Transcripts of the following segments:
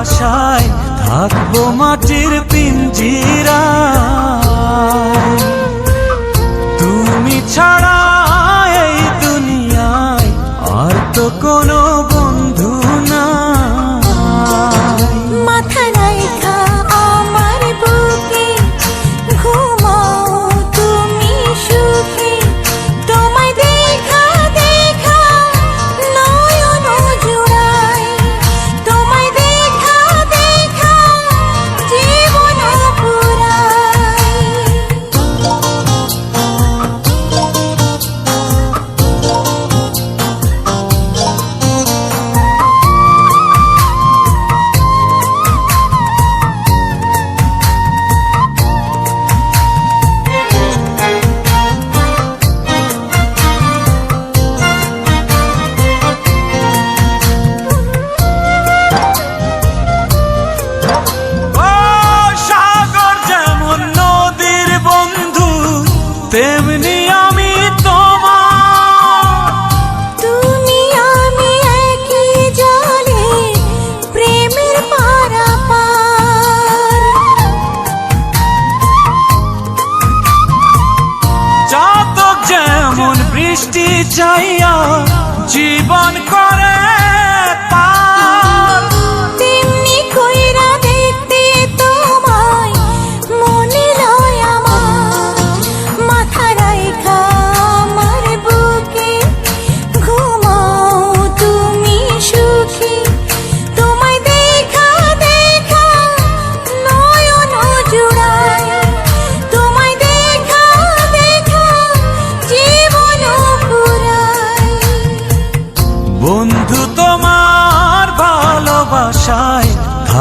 আশায় থাকব মাটির পি তেমনি আমি তোমার। তুমি আমি একই জলে প্রেমের পারাপার। যেমন বৃষ্টি চাইয়া জীবন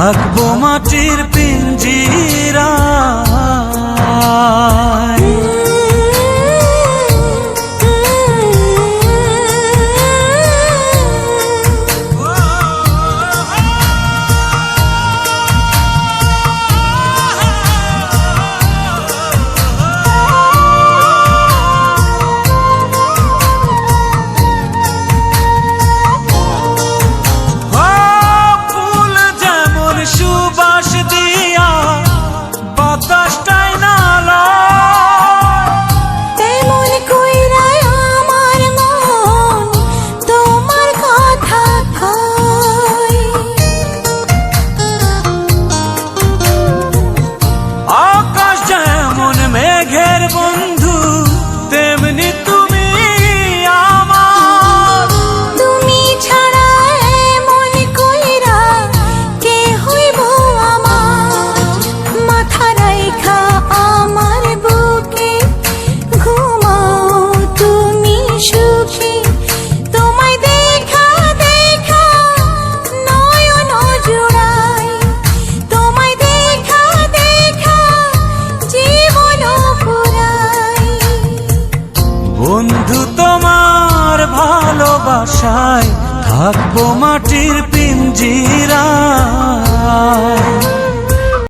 আকবো মাটির পিঞ্জিরা। ভালোবাসায় থাকব মাটির পিঞ্জিরা